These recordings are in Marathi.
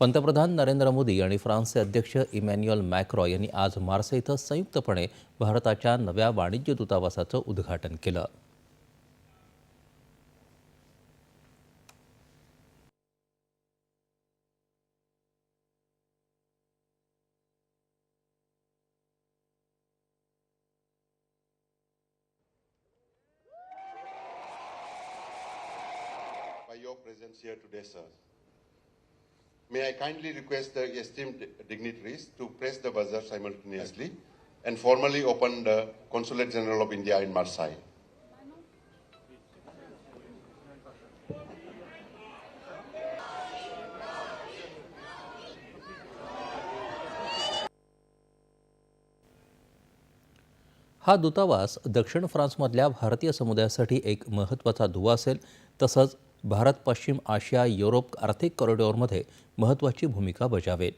पंतप्रधान नरेंद्र मोदी आणि फ्रान्सचे अध्यक्ष इमॅन्युअल मॅक्रॉ यांनी आज मार्से इथं संयुक्तपणे भारताच्या नव्या वाणिज्य दूतावासाचं उद्घाटन केलं by your presence here today, sir. May I kindly request the esteemed dignitaries to press the buzzer simultaneously and formally open the Consulate General of India in Marseille. हा दूतावास दक्षिण फ्रान्समधल्या भारतीय समुदायासाठी एक महत्त्वाचा दुवा असेल तसंच भारत पश्चिम आशिया युरोप आर्थिक कॉरिडॉरमध्ये महत्त्वाची भूमिका बजावेल.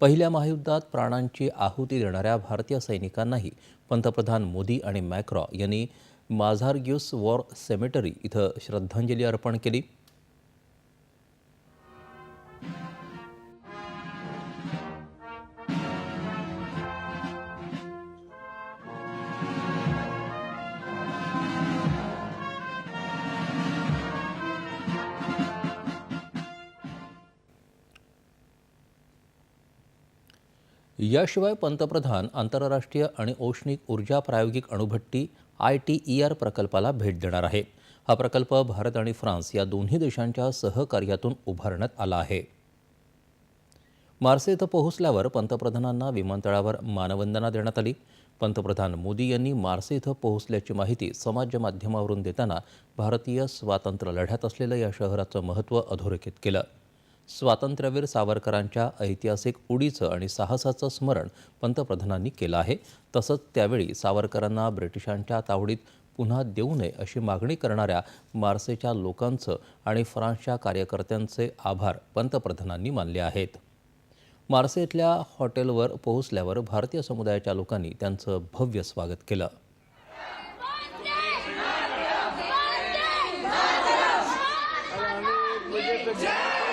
पहिल्या महायुद्धात प्राणांची आहुती देणाऱ्या भारतीय सैनिकांनाही पंतप्रधान मोदी आणि मॅक्रॉ यांनी माझारग्युस वॉर सेमेटरी इथं श्रद्धांजली अर्पण केली. याशिवाय पंतप्रधान आंतरराष्ट्रीय आणि औष्णिक ऊर्जा प्रायोगिक अणुभट्टी आय टी ई आर प्रकल्पाला भेट देणार आहे. हा प्रकल्प भारत आणि फ्रान्स या दोन्ही देशांच्या सहकार्यातून उभारण्यात आला आहे. मार्से इथं पोहोचल्यावर पंतप्रधानांना विमानतळावर मानवंदना देण्यात आली. पंतप्रधान मोदी यांनी मार्से इथं पोहोचल्याची माहिती समाज माध्यमावरून देताना भारतीय स्वातंत्र्य लढ्यात असलेलं या शहराचं महत्त्व अधोरेखित केलं. स्वातंत्र्यवीर सावरकरांच्या ऐतिहासिक उडीचं आणि साहसाचं स्मरण पंतप्रधानांनी केलं आहे तसंच त्यावेळी सावरकरांना ब्रिटिशांच्या तावडीत पुन्हा देऊ नये अशी मागणी करणाऱ्या मार्सेच्या लोकांचं आणि फ्रान्सच्या कार्यकर्त्यांचे आभार पंतप्रधानांनी मानले आहेत मार्सेतल्या हॉटेलवर पोहोचल्यावर भारतीय समुदायाच्या लोकांनी त्यांचं भव्य स्वागत केलं Yeah!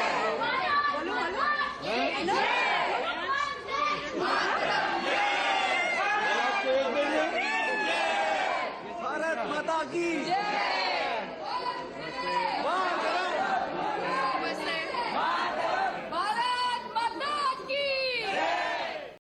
भारत माता की